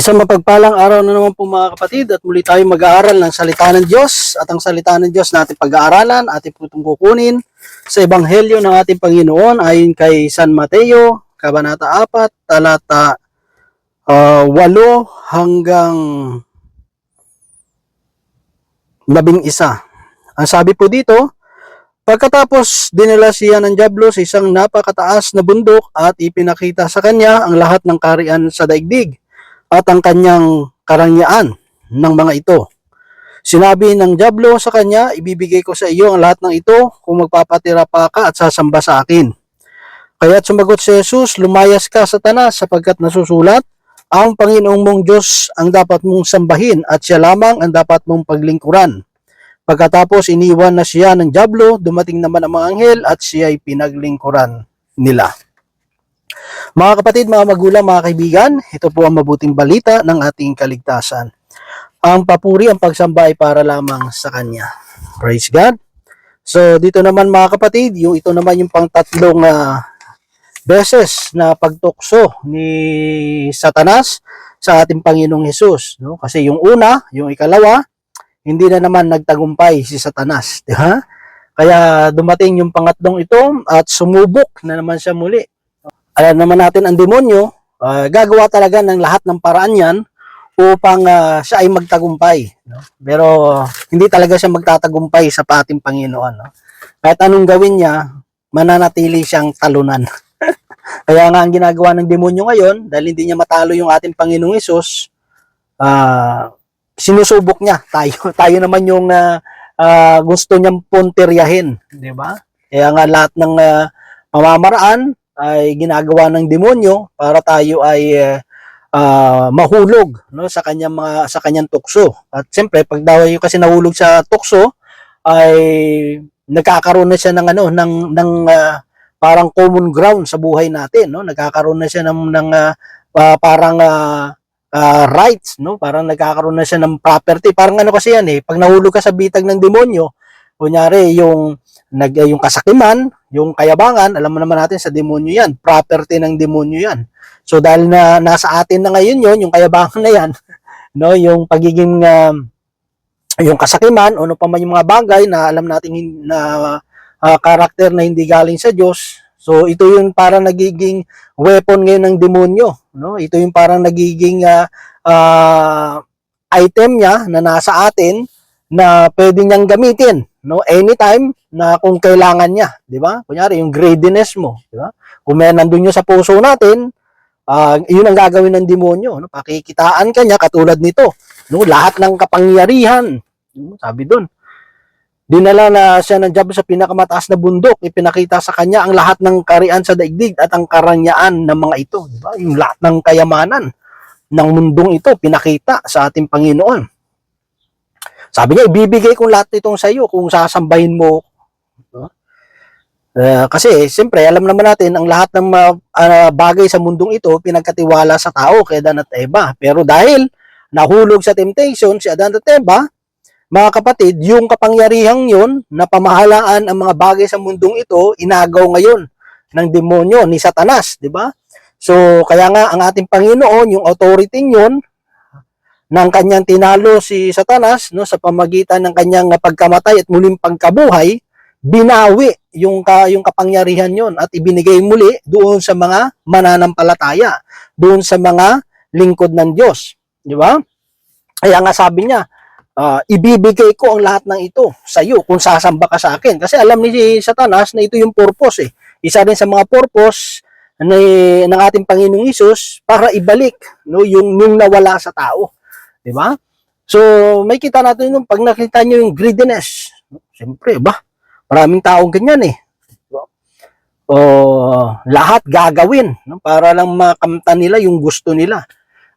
Isang mapagpalang araw na naman po mga kapatid at muli tayo mag-aaral ng salita ng Diyos at ang salita ng Diyos natin pag-aaralan ating po itong kukunin sa Ebanghelyo ng ating Panginoon ayon kay San Mateo, Kabanata 4, talata uh, 8 hanggang 11. Ang sabi po dito, Pagkatapos dinala siya ng Diablo sa isang napakataas na bundok at ipinakita sa kanya ang lahat ng karian sa daigdig at ang kanyang karangyaan ng mga ito. Sinabi ng Diablo sa kanya, ibibigay ko sa iyo ang lahat ng ito kung magpapatira pa ka at sasamba sa akin. Kaya sumagot si Jesus, lumayas ka satanas sapagkat nasusulat, ang Panginoong mong Diyos ang dapat mong sambahin at siya lamang ang dapat mong paglingkuran. Pagkatapos iniwan na siya ng Diablo, dumating naman ang mga anghel at siya ay pinaglingkuran nila. Mga kapatid, mga magulang, mga kaibigan, ito po ang mabuting balita ng ating kaligtasan. Ang papuri, ang pagsamba ay para lamang sa Kanya. Praise God. So, dito naman mga kapatid, yung ito naman yung pang tatlong ah, beses na pagtukso ni Satanas sa ating Panginoong Hesus. No? Kasi yung una, yung ikalawa, hindi na naman nagtagumpay si Satanas. Di ba? Kaya dumating yung pangatlong ito at sumubok na naman siya muli alam naman natin ang demonyo, ah, gagawa talaga ng lahat ng paraan yan upang ah, siya ay magtagumpay. No? Pero hindi talaga siya magtatagumpay sa ating Panginoon. No? Kahit anong gawin niya, mananatili siyang talunan. Kaya nga ang ginagawa ng demonyo ngayon, dahil hindi niya matalo yung ating Panginoong Isus, ah sinusubok niya tayo. tayo naman yung ah, ah, gusto niyang punteryahin. Di ba? Kaya nga lahat ng ah, pamamaraan ay ginagawa ng demonyo para tayo ay ah, mahulog no sa kanyang mga sa kanyang tukso. At siyempre pag daw kasi nahulog sa tukso ay nagkakaroon na siya ng ano ng ng ah, parang common ground sa buhay natin no. Nagkakaroon na siya ng ng ah, ah, parang ah, ah, rights no. Parang nagkakaroon na siya ng property. Parang ano kasi yan eh pag nahulog ka sa bitag ng demonyo kunyari yung nag yung kasakiman, yung kayabangan, alam mo naman natin sa demonyo 'yan, property ng demonyo 'yan. So dahil na nasa atin na ngayon 'yon, yung kayabangan na 'yan, no, yung pagiging um, yung kasakiman o ano pa man yung mga bagay na alam natin na ah, karakter na hindi galing sa Diyos. So ito yung parang nagiging weapon ngayon ng demonyo, no? Ito yung parang nagiging ah, ah, item niya na nasa atin na pwede niyang gamitin no anytime na kung kailangan niya di ba? Kunyari yung greediness mo di ba? Kung may nandun yun sa puso natin ah yun ang gagawin ng demonyo no? Pakikitaan ka niya katulad nito no? Lahat ng kapangyarihan sabi doon dinala na siya ng Diablo sa pinakamataas na bundok ipinakita sa kanya ang lahat ng karian sa daigdig at ang karangyaan ng mga ito di ba? Yung lahat ng kayamanan ng mundong ito pinakita sa ating Panginoon. Sabi niya, ibibigay ko lahat itong sa iyo kung sasambahin mo. Eh, kasi, siyempre, alam naman natin, ang lahat ng ah, bagay sa mundong ito, pinagkatiwala sa tao, kay Adan at Eva. Pero dahil nahulog sa temptation si Adan at Eva, mga kapatid, yung kapangyarihang yun, na pamahalaan ang mga bagay sa mundong ito, inagaw ngayon ng demonyo, ni Satanas, di ba? So, kaya nga, ang ating Panginoon, yung authority yun, ng kanyang tinalo si Satanas no sa pamagitan ng kanyang pagkamatay at muling pagkabuhay binawi yung ka, yung kapangyarihan yon at ibinigay muli doon sa mga mananampalataya doon sa mga lingkod ng Diyos di ba kaya nga sabi niya ah, ibibigay ko ang lahat ng ito sa iyo kung sasamba ka sa akin kasi alam ni Satanas na ito yung purpose eh isa rin sa mga purpose ni ng ating Panginoong Isus para ibalik no yung yung nawala sa tao Di ba? So, may kita natin yung pag nakita nyo yung greediness. Siyempre, ba? Maraming taong ganyan eh. O, lahat gagawin no? para lang makamtan nila yung gusto nila.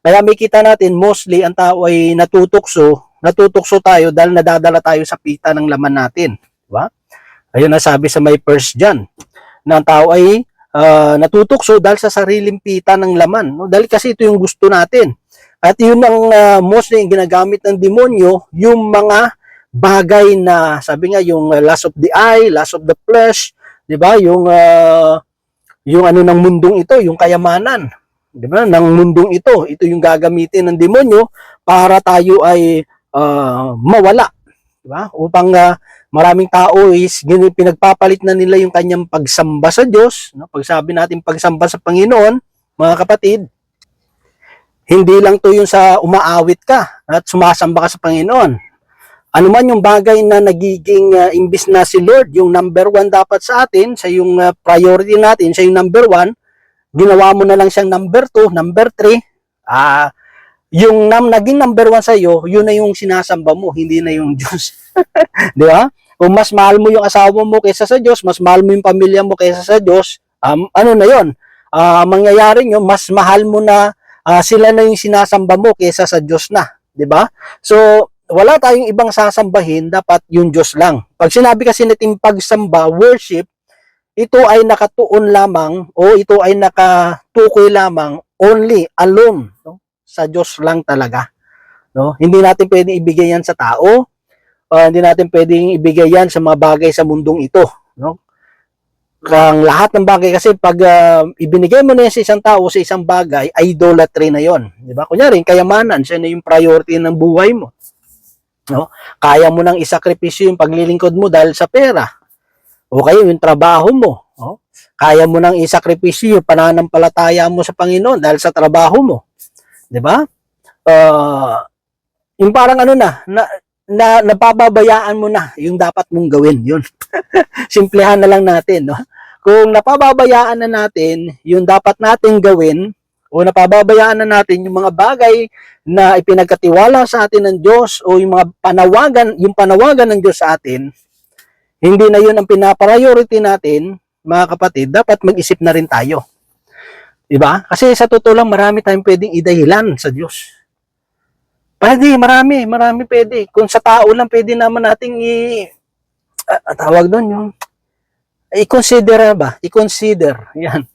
Kaya may kita natin, mostly ang tao ay natutukso, natutukso tayo dahil nadadala tayo sa pita ng laman natin. Di ba? Ayun na sabi sa may first dyan, na ang tao ay ah, natutukso dahil sa sariling pita ng laman. No? Dahil kasi ito yung gusto natin. At yun ang uh, mostly ginagamit ng demonyo, yung mga bagay na sabi nga yung uh, lust of the eye, lust of the flesh, 'di ba? Yung uh, yung ano ng mundong ito, yung kayamanan. di ba, ng mundong ito. Ito yung gagamitin ng demonyo para tayo ay ah, mawala, di ba? Upang ah, maraming tao is pinagpapalit na nila yung kanyang pagsamba sa Diyos, no? Pag sabi natin pagsamba sa Panginoon, mga kapatid, hindi lang to yung sa umaawit ka at sumasamba ka sa Panginoon. Ano man yung bagay na nagiging ah, imbis na si Lord, yung number one dapat sa atin, sa yung ah, priority natin, sa yung number one, ginawa mo na lang siyang number two, number three, ah, yung nam, naging number one sa iyo, yun na yung sinasamba mo, hindi na yung Diyos. Di ba? Kung mas mahal mo yung asawa mo kaysa sa Diyos, mas mahal mo yung pamilya mo kaysa sa Diyos, um, ano na yon? Ah, mangyayari nyo, mas mahal mo na ah, sila na yung sinasamba mo kaysa sa Diyos na. Di ba? So, wala tayong ibang sasambahin, dapat yung Diyos lang. Pag sinabi kasi natin pagsamba, worship, ito ay nakatuon lamang o ito ay nakatukoy lamang only alone no? sa Diyos lang talaga. No? Hindi natin pwedeng ibigay yan sa tao, uh, hindi natin pwedeng ibigay yan sa mga bagay sa mundong ito. No? Ang lahat ng bagay kasi pag ah, ibinigay mo na yan sa isang tao sa isang bagay, idolatry na yon, di ba? Kunyari, kayamanan, siya na yung priority ng buhay mo. No? Kaya mo nang isakripisyo yung paglilingkod mo dahil sa pera. O kayo yung trabaho mo. No? Kaya mo nang isakripisyo yung pananampalataya mo sa Panginoon dahil sa trabaho mo. 'Di ba? Uh, yung parang ano na, na na napababayaan mo na yung dapat mong gawin yun. Simplehan na lang natin, no? Kung napababayaan na natin yung dapat nating gawin o napababayaan na natin yung mga bagay na ipinagkatiwala sa atin ng Diyos o yung mga panawagan, yung panawagan ng Diyos sa atin, hindi na yun ang pinapriority natin, mga kapatid, dapat mag-isip na rin tayo. Diba? Kasi sa totoo lang, marami tayong pwedeng idahilan sa Diyos. Pwede, marami, marami pwede. Kung sa tao lang, pwede naman nating i... ah, tawag doon yung... I-consider ba? I-consider. Yan.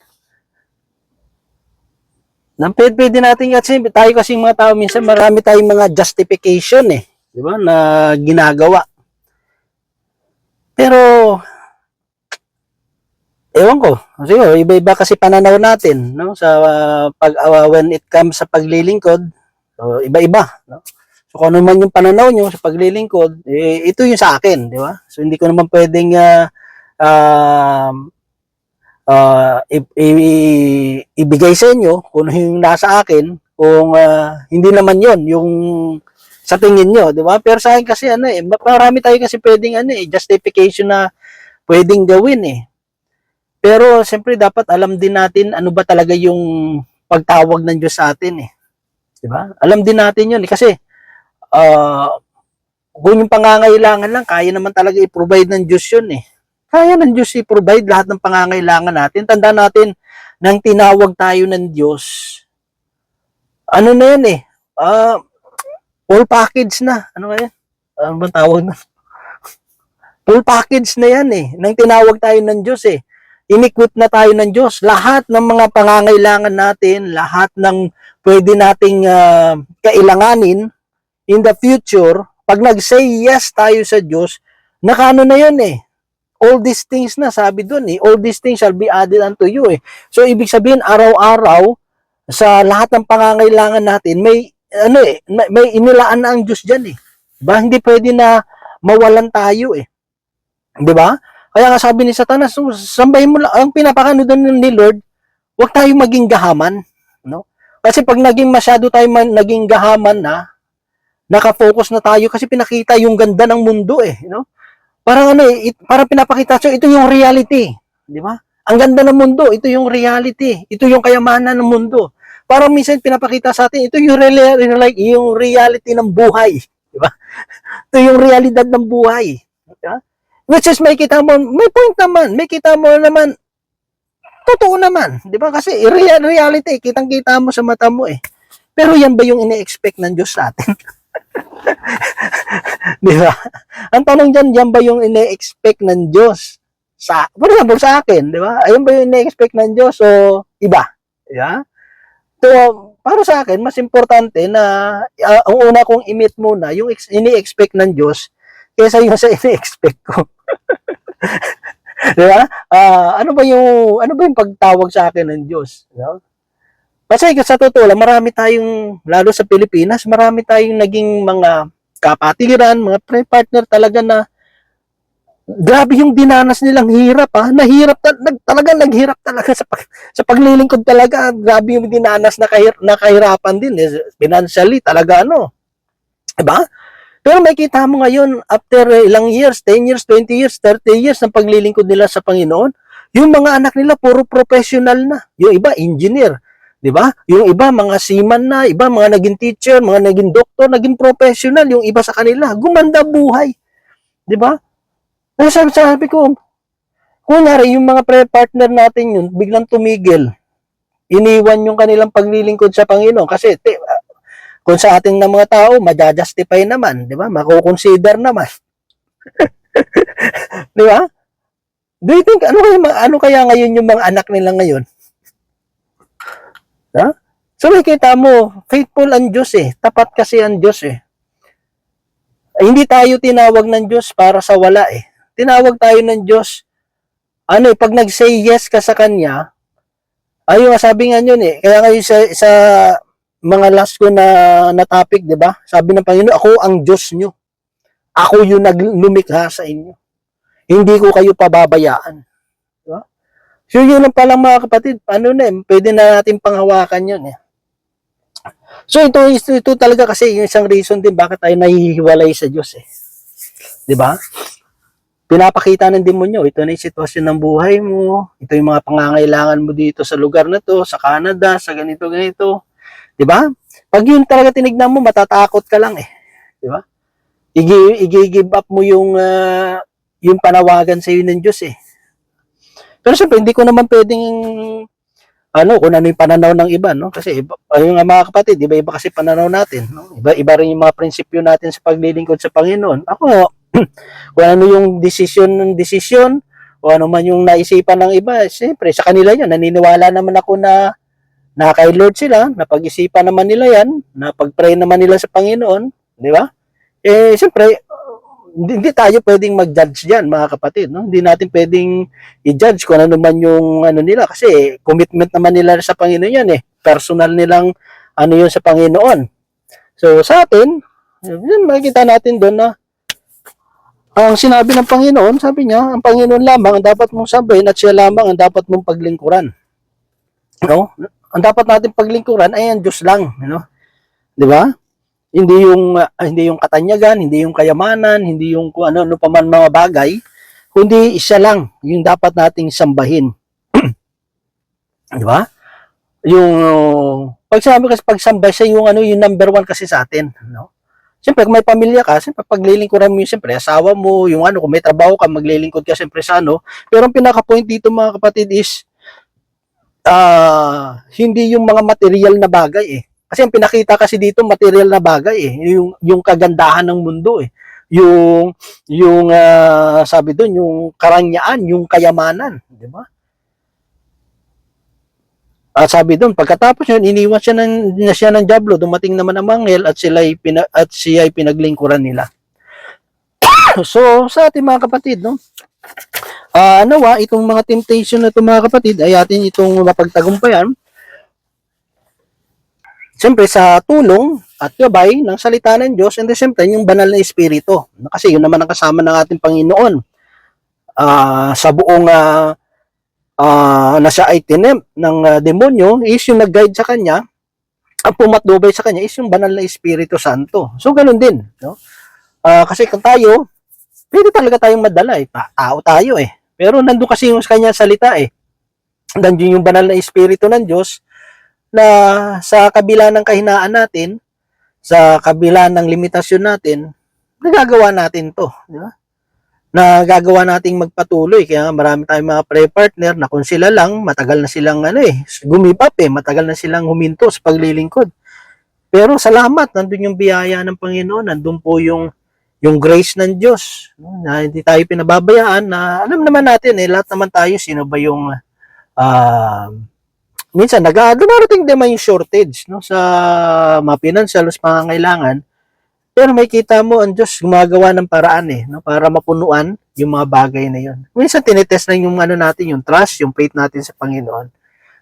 Nang pwede, natin kasi tayo kasi mga tao minsan marami tayong mga justification eh, 'di ba? Na ginagawa. Pero ewan ko, siguro iba-iba kasi pananaw natin, no? Sa uh, pag uh, when it comes sa paglilingkod, so, iba-iba, no? So kung ano man yung pananaw nyo sa paglilingkod, eh, ito yung sa akin, di ba? So hindi ko naman pwedeng uh, uh, uh, ibigay sa inyo kung ano yung nasa akin kung uh, hindi naman yon yung sa tingin nyo, di ba? Pero sa akin kasi ano eh, marami tayo kasi pwedeng ano eh, justification na pwedeng gawin eh. Pero siyempre dapat alam din natin ano ba talaga yung pagtawag ng Diyos sa atin eh. Di ba? Alam din natin yun eh. Kasi uh, kung yung pangangailangan lang, kaya naman talaga i-provide ng Diyos yun eh kaya ng Diyos i-provide lahat ng pangangailangan natin. Tanda natin, nang tinawag tayo ng Diyos, ano na yan eh, uh, full package na. Ano nga yan? Ano bang tawag na? full package na yan eh. Nang tinawag tayo ng Diyos eh. Iniquit na tayo ng Diyos. Lahat ng mga pangangailangan natin, lahat ng pwede nating uh, kailanganin in the future, pag nag-say yes tayo sa Diyos, nakano na yan eh all these things na sabi doon eh. All these things shall be added unto you eh. So ibig sabihin araw-araw sa lahat ng pangangailangan natin may ano eh may, may inilaan na ang Diyos diyan eh. Ba hindi pwede na mawalan tayo eh. Di ba kaya nga sabi ni Satanas sambahin mo lang. Ang pinapakano doon ni Lord wag tayo maging gahaman. No? Kasi pag naging masyado tayo man, naging gahaman na nakafocus na tayo kasi pinakita yung ganda ng mundo eh. No Parang ano eh, it, parang pinapakita so ito yung reality, di ba? Ang ganda ng mundo, ito yung reality, ito yung kayamanan ng mundo. Parang minsan pinapakita sa atin, ito yung real, like yung reality ng buhay, di ba? ito yung realidad ng buhay, di? Which is may kita mo, may point naman, may kita mo naman, totoo naman, di ba? Kasi real, reality, kitang-kita mo sa mata mo eh. Pero yan ba yung ine-expect ng Diyos sa atin? Di ba? Ang tanong dyan, yan ba yung ine-expect ng Diyos? Sa, for example, sa akin, di ba? Ayun ba yung ine-expect ng Diyos o iba? Ba? So, para sa akin, mas importante na uh, ang una kong i-meet muna, yung ini-expect ng Diyos, kaysa yung sa ini-expect ko. di ba? Uh, ano ba yung ano ba yung pagtawag sa akin ng Diyos? You know? Kasi sa totoo lang, marami tayong, lalo sa Pilipinas, marami tayong naging mga kapatiran, mga pre-partner talaga na grabe yung dinanas nilang hirap ha. Nahirap ta- nag, talaga naghirap talaga sa pag, sa paglilingkod talaga. Grabe yung dinanas na, kahir, na kahirapan din eh. Financially talaga ano. 'Di ba? Pero may kita mo ngayon after eh, ilang years, 10 years, 20 years, 30 years ng paglilingkod nila sa Panginoon, yung mga anak nila puro professional na. Yung iba engineer, 'di ba? Yung iba mga seaman na, iba mga naging teacher, mga naging doktor, naging professional, yung iba sa kanila gumanda buhay. 'Di ba? Kaya sabi, sabi ko, kunwari, yung mga pre-partner natin yun, biglang tumigil. Iniwan yung kanilang paglilingkod sa Panginoon. Kasi, te, kung sa ating na mga tao, madja-justify naman, di ba? Mako-consider naman. di ba? Do you think, ano kaya, ano kaya ngayon yung mga anak nila ngayon? Ha? So, nakikita mo, faithful ang Diyos eh. Tapat kasi ang Diyos eh. Ay, hindi tayo tinawag ng Diyos para sa wala eh tinawag tayo ng Diyos. Ano eh, pag nag-say yes ka sa Kanya, ayun sabi nga yun eh, kaya ngayon sa, sa mga last ko na, na topic, di ba? Sabi ng Panginoon, ako ang Diyos nyo. Ako yung naglumikha sa inyo. Hindi ko kayo pababayaan. So yun lang pala mga kapatid, ano na eh, pwede na natin panghawakan yun eh. So ito, ito, ito talaga kasi yung isang reason din bakit tayo nahihiwalay sa Diyos eh. Ba? pinapakita ng demonyo, ito na yung sitwasyon ng buhay mo, ito yung mga pangangailangan mo dito sa lugar na to, sa Canada, sa ganito, ganito. Ba? Pag yun talaga tinignan mo, matatakot ka lang eh. Ba? I-give up mo yung, uh, yung panawagan sa iyo ng Diyos eh. Pero syempre, hindi ko naman pwedeng ano, kung ano yung pananaw ng iba, no? Kasi iba, ayun nga mga kapatid, iba-iba kasi pananaw natin, no? Iba-iba rin yung mga prinsipyo natin sa paglilingkod sa Panginoon. Ako, kung ano yung decision ng decision o ano man yung naisipan ng iba, siyempre sa kanila yun. Naniniwala naman ako na na kay Lord sila, napag-isipan naman nila yan, napag-pray naman nila sa Panginoon, di ba? Eh, siyempre, hindi, hindi tayo pwedeng mag-judge diyan, mga kapatid, no? Hindi natin pwedeng i-judge kung ano man yung ano nila kasi commitment naman nila sa Panginoon yan eh. Personal nilang ano yun sa Panginoon. So, sa atin, yun, makikita natin doon na ang sinabi ng Panginoon, sabi niya, ang Panginoon lamang ang dapat mong sabihin at siya lamang ang dapat mong paglingkuran. No? Ang dapat natin paglingkuran ay ang Diyos lang, no? 'Di ba? Hindi yung uh, hindi yung katanyagan, hindi yung kayamanan, hindi yung kung ano ano pa man mga bagay, kundi isa lang yung dapat nating sambahin. 'Di ba? Yung pag sabi kasi pagsamba siya yung ano yung number one kasi sa atin, no? Siyempre, kung may pamilya ka, siyempre, paglilingkuran mo yung siyempre, asawa mo, yung ano, kung may trabaho ka, maglilingkod ka siyempre sa ano. Pero ang pinaka-point dito mga kapatid is, uh, hindi yung mga material na bagay eh. Kasi ang pinakita kasi dito, material na bagay eh. Yung, yung kagandahan ng mundo eh. Yung, yung uh, sabi doon, yung karangyaan, yung kayamanan. Di ba? At sabi doon, pagkatapos yun, iniwan siya ng, na siya ng Diablo, dumating naman ang mangel at sila ay pina, at siya ay pinaglingkuran nila. so, sa ating mga kapatid, no? Ah, uh, nawa itong mga temptation na itong mga kapatid ay atin itong mapagtagumpayan. Siyempre sa tulong at gabay ng salita ng Diyos and siyempre yung banal na espiritu. Kasi yun naman ang kasama ng ating Panginoon. Ah, uh, sa buong uh, uh, na siya ay tinempt ng uh, demonyo is yung nag-guide sa kanya ang pumatnubay sa kanya is yung banal na Espiritu Santo. So, ganun din. No? Uh, kasi kung tayo, pwede talaga tayong madala. Eh. Tao tayo eh. Pero nandun kasi yung kanya salita eh. Nandun yung banal na Espiritu ng Diyos na sa kabila ng kahinaan natin, sa kabila ng limitasyon natin, nagagawa natin to. Di ba? na gagawa nating magpatuloy. Kaya marami tayong mga pre-partner na kung sila lang, matagal na silang ano eh, gumipap eh, matagal na silang huminto sa paglilingkod. Pero salamat, nandun yung biyaya ng Panginoon, nandun po yung yung grace ng Diyos, na hindi tayo pinababayaan, na alam naman natin eh, lahat naman tayo, sino ba yung, uh, minsan, nag, dumarating din yung shortage, no, sa mga financial, sa pangangailangan, pero may kita mo, ang Diyos gumagawa ng paraan eh, no, para mapunuan yung mga bagay na yun. Minsan tinetest na yung ano natin, yung trust, yung faith natin sa Panginoon.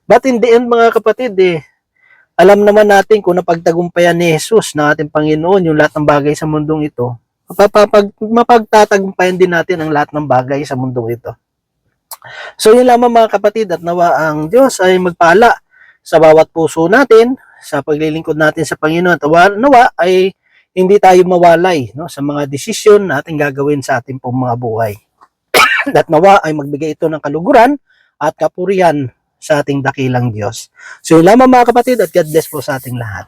But in the end, mga kapatid, eh, alam naman natin kung napagtagumpayan ni Jesus na ating Panginoon yung lahat ng bagay sa mundong ito, mapapag, mapagtatagumpayan din natin ang lahat ng bagay sa mundong ito. So yun lamang mga kapatid at nawa ang Diyos ay magpala sa bawat puso natin sa paglilingkod natin sa Panginoon at nawa, ay hindi tayo mawalay no, sa mga desisyon na ating gagawin sa ating pong mga buhay. at nawa ay magbigay ito ng kaluguran at kapurihan sa ating dakilang Diyos. So yun lamang mga kapatid at God bless po sa ating lahat.